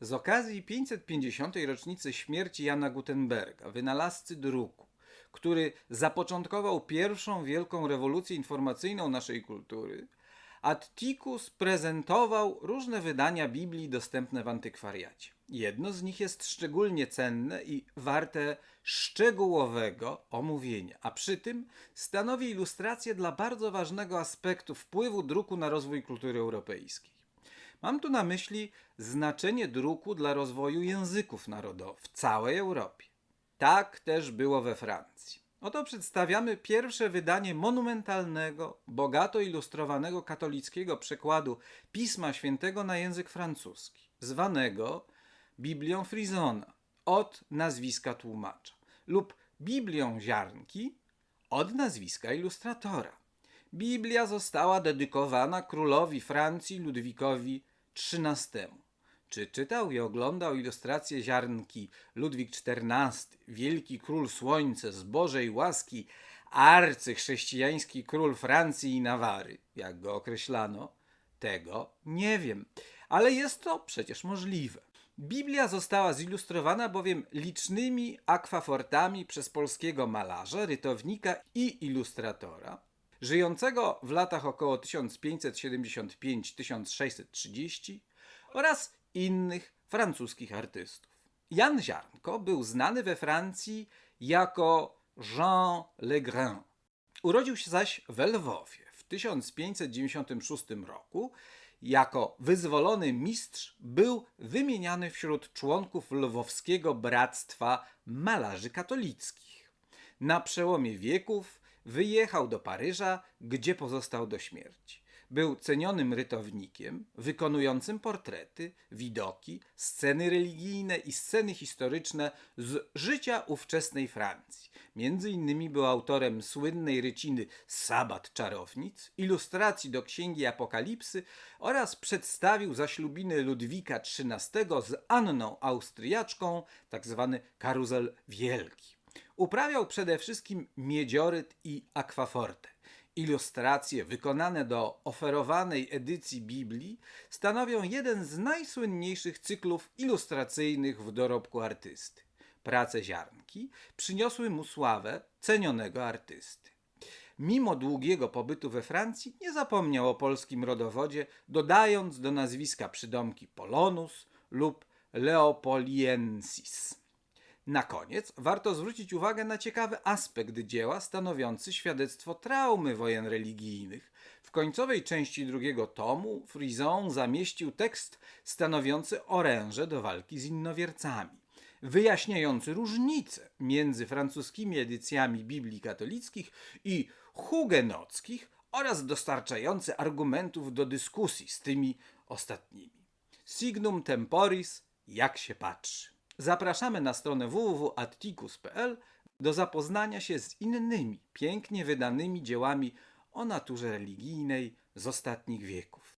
Z okazji 550. rocznicy śmierci Jana Gutenberga, wynalazcy druku, który zapoczątkował pierwszą wielką rewolucję informacyjną naszej kultury, Atticus prezentował różne wydania Biblii dostępne w antykwariacie. Jedno z nich jest szczególnie cenne i warte szczegółowego omówienia, a przy tym stanowi ilustrację dla bardzo ważnego aspektu wpływu druku na rozwój kultury europejskiej. Mam tu na myśli znaczenie druku dla rozwoju języków narodowych w całej Europie. Tak też było we Francji. Oto przedstawiamy pierwsze wydanie monumentalnego, bogato ilustrowanego katolickiego przekładu Pisma Świętego na język francuski, zwanego Biblią Frisona od nazwiska tłumacza lub Biblią Ziarnki od nazwiska ilustratora. Biblia została dedykowana królowi Francji Ludwikowi XIII. Czy czytał i oglądał ilustracje ziarnki Ludwik XIV, wielki król słońce z Bożej łaski, arcychrześcijański król Francji i Nawary, jak go określano? Tego nie wiem, ale jest to przecież możliwe. Biblia została zilustrowana bowiem licznymi akwafortami przez polskiego malarza, rytownika i ilustratora, żyjącego w latach około 1575-1630 oraz innych francuskich artystów. Jan Ziarnko był znany we Francji jako Jean Legrain. Urodził się zaś w Lwowie w 1596 roku. Jako wyzwolony mistrz był wymieniany wśród członków lwowskiego bractwa malarzy katolickich. Na przełomie wieków wyjechał do Paryża, gdzie pozostał do śmierci. Był cenionym rytownikiem, wykonującym portrety, widoki, sceny religijne i sceny historyczne z życia ówczesnej Francji. Między innymi był autorem słynnej ryciny Sabat Czarownic, ilustracji do Księgi Apokalipsy oraz przedstawił zaślubiny Ludwika XIII z Anną Austriaczką, tzw. karuzel wielki. Uprawiał przede wszystkim miedzioryt i akwafortę. Ilustracje wykonane do oferowanej edycji Biblii stanowią jeden z najsłynniejszych cyklów ilustracyjnych w dorobku artysty. Prace ziarnki przyniosły mu sławę cenionego artysty. Mimo długiego pobytu we Francji nie zapomniał o polskim rodowodzie, dodając do nazwiska przydomki Polonus lub Leopoliensis. Na koniec warto zwrócić uwagę na ciekawy aspekt dzieła stanowiący świadectwo traumy wojen religijnych. W końcowej części drugiego tomu Frison zamieścił tekst stanowiący oręże do walki z innowiercami, wyjaśniający różnice między francuskimi edycjami Biblii katolickich i hugenockich oraz dostarczający argumentów do dyskusji z tymi ostatnimi. Signum temporis, jak się patrzy. Zapraszamy na stronę www.atticus.pl do zapoznania się z innymi pięknie wydanymi dziełami o naturze religijnej z ostatnich wieków.